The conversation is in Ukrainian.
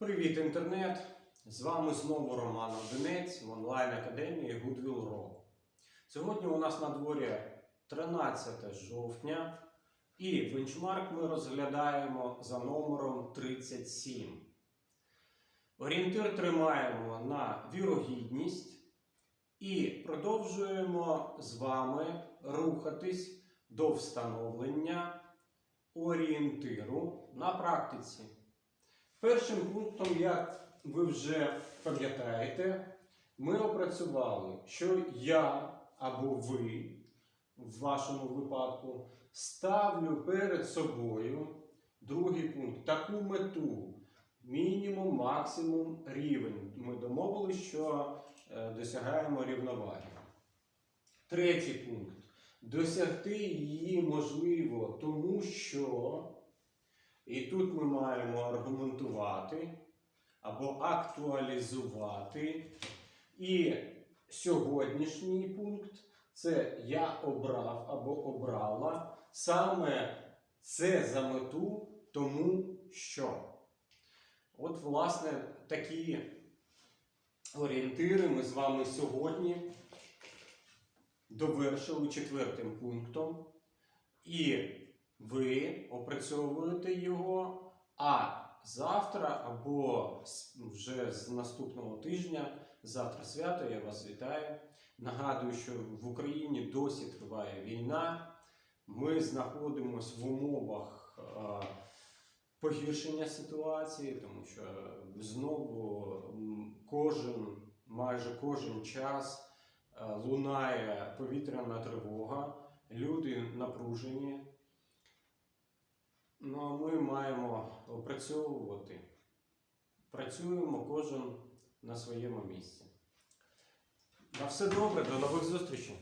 Привіт, інтернет! З вами знову Роман Одинець в онлайн-академії Goodwill. Сьогодні у нас на дворі 13 жовтня, і бенчмарк ми розглядаємо за номером 37. Орієнтир тримаємо на вірогідність і продовжуємо з вами рухатись до встановлення орієнтиру на практиці. Першим пунктом, як ви вже пам'ятаєте, ми опрацювали, що я або ви в вашому випадку ставлю перед собою другий пункт таку мету. Мінімум, максимум рівень. Ми домовилися, що е, досягаємо рівноваги. Третій пункт. Досягти її можливо, тому що і тут ми маємо аргументувати або актуалізувати. І сьогоднішній пункт це я обрав або обрала саме це за мету, тому що. От, власне, такі орієнтири ми з вами сьогодні довершили четвертим пунктом. І ви опрацьовуєте його, а завтра або вже з наступного тижня, завтра свято, я вас вітаю. Нагадую, що в Україні досі триває війна. Ми знаходимося в умовах е, погіршення ситуації, тому що знову кожен, майже кожен час е, лунає повітряна тривога, люди напружені. Ну, а ми маємо опрацьовувати. Працюємо кожен на своєму місці. На все добре, до нових зустрічей!